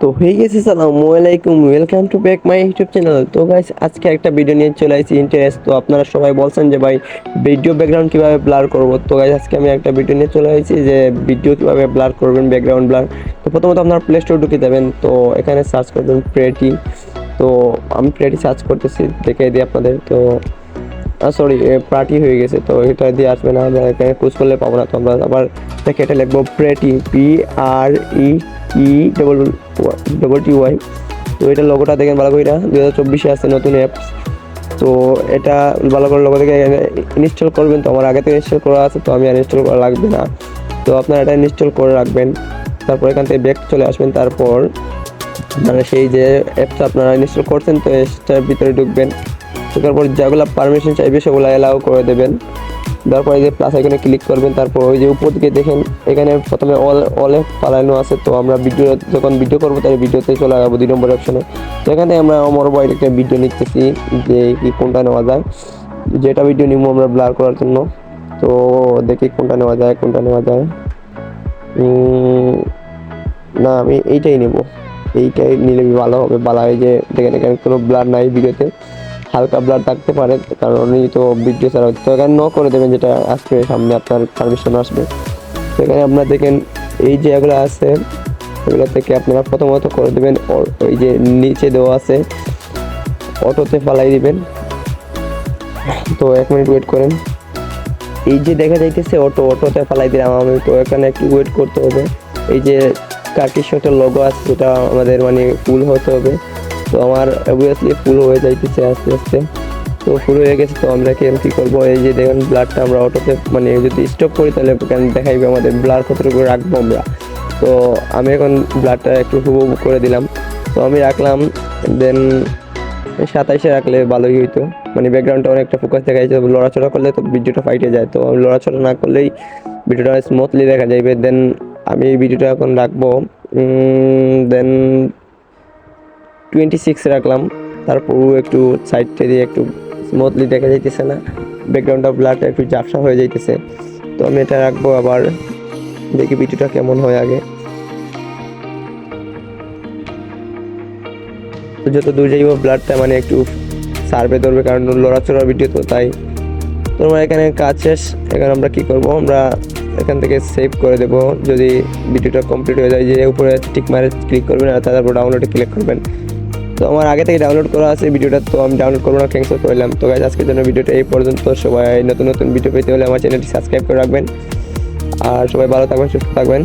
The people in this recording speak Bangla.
তো হয়ে গেছে, সালামু আলাইকুম welcome to back my YouTube channel তো গাইস আজকে একটা ভিডিও নিয়ে চলে আসছি ইন্টারেস্ট তো আপনারা সবাই বলছেন যে ভাই ভিডিও ব্যাকগ্রাউন্ড কীভাবে ব্লার করব? তো গাইস আজকে আমি একটা ভিডিও নিয়ে চলে আসছি যে ভিডিও কীভাবে ব্লার করবেন ব্যাকগ্রাউন্ড ব্লার তো প্রথমত আপনারা প্লে স্টোর ঢুকে যাবেন, তো এখানে সার্চ করবেন প্রেটি তো আমি প্রেটি সার্চ করতেছি দেখে দিই আপনাদের, তো সরি পার্টি হয়ে গেছে, তো এটা দিয়ে আসবে না, আমরা এখানে ক্রুজ করলে পাবো না, তো আমরা আবার দেখে এটা লিখব pretty P R E E double double T Y তো এটা লোগোটা দেখেন ভালো করে দু হাজার চব্বিশে আসছে নতুন অ্যাপস তো এটা ভালো করে লোগো থেকে ইনস্টল করবেন। তো আমার আগে থেকে ইনস্টল করা আছে, তো আমি আর ইনস্টল করা লাগবে না। তো আপনারা এটা ইনস্টল করে রাখবেন। তারপর এখান থেকে ব্যাক চলে আসবেন। তারপর মানে সেই যে অ্যাপটা আপনারা ইনস্টল করছেন, তো এটার ভিতরে ঢুকবেন। ঢোকার পর যেগুলো পারমিশন চাইবে, সেগুলো অ্যালাউ করে দেবেন। তারপর এই যে প্লাস এখানে ক্লিক করবেন, তারপর ওই যে উপর দিকে দেখেন, এখানে প্রথমে অল অলে পালানো আছে, তো আমরা ভিডিও যখন ভিডিও করব তাই ভিডিওতে চলে যাব দুই নম্বর অপশনে তো এখানে আমরা আমার মোবাইল একটা ভিডিও নিতেছি যে কি কোনটা নেওয়া যায়। যেটা ভিডিও নিবো আমরা ব্লার করার জন্য। তো দেখি কোনটা নেওয়া যায়, কোনটা নেওয়া যায়। না, আমি এইটাই নেব। এইটাই নিলে ভালো হবে। ভালো হয় যে দেখেন, এখানে কোনো ব্লার নাই ভিডিওতে হালকা ব্লাড থাকতে পারে, কারণ উনি তো ভিডিও ছাড়া হচ্ছে। তো এখানে ন করে দেবেন যেটা আসবে সামনে আপনার পারমিশন আসবে। তো এখানে আপনারা দেখেন, এই যে এগুলো আছে, এগুলো থেকে আপনারা প্রথমত করে দেবেন ওই যে নিচে দেওয়া আছে, অটোতে ফালাই দিবেন। তো এক মিনিট ওয়েট করেন। এই যে দেখা যাইতেছে অটো, অটোতে ফালাই দিলাম আমি, তো এখানে একটু ওয়েট করতে হবে। এই যে কার্টির সাথে লোগো আছে সেটা আমাদের মানে ফুল হতে হবে। তো আমার অবভিয়াসলি ফুল হয়ে যাইতেছে আস্তে আস্তে। তো ফুল হয়ে গেছে, তো আমরা কি কী করব? এই যে দেখুন ব্লাডটা আমরা অটোতে মানে যদি স্টপ করি তাহলে কেন দেখাইবে আমাদের? ব্লাড কতটুকু রাখব আমরা? তো আমি এখন ব্লাডটা একটু হুবহু করে দিলাম। তো আমি রাখলাম দেন সাতাইশে রাখলে ভালোই হইতো। মানে ব্যাকগ্রাউন্ডটা অনেকটা ফোকাস দেখা যাচ্ছে লড়াচড়া করলে তো ভিডিওটা ফাইটে যায়। তো লড়াচড়া না করলেই ভিডিওটা স্মুথলি দেখা যাবে দেন আমি এই ভিডিওটা এখন রাখব। দেন টোয়েন্টি সিক্স রাখলাম। তারপর একটু সাইডটা দিয়ে একটু স্মুথলি দেখা যাইতেছে না। ব্যাকগ্রাউন্ডটা ব্লাডটা একটু ঝাপসা হয়ে যাইতেছে। তো আমি এটা রাখব আবার। দেখি ভিডিওটা কেমন হয় আগে। যত দূর যাইব ব্লাডটা মানে একটু সার্ভে ধরবে, কারণ লড়াচড়ার ভিডিও তো, তাই। তোমার এখানে কাজ শেষ। এখানে আমরা কি করব? আমরা এখান থেকে সেভ করে দেব। যদি ভিডিওটা কমপ্লিট হয়ে যায়, যে উপরে টিক মারে ক্লিক করবেন আর তারপর ডাউনলোডে ক্লিক করবেন। তো আমার আগে থেকে ডাউনলোড করা আছে ভিডিওটা, তো আমি ডাউনলোড করব না ক্যান্সেল করলাম তো গাছ আজকের জন্য ভিডিওটা এই পর্যন্ত। সবাই নতুন নতুন ভিডিও পেতে হলে আমার চ্যানেলটি সাবস্ক্রাইব করে রাখবেন। আর সবাই ভালো থাকবেন, সুস্থ থাকবেন।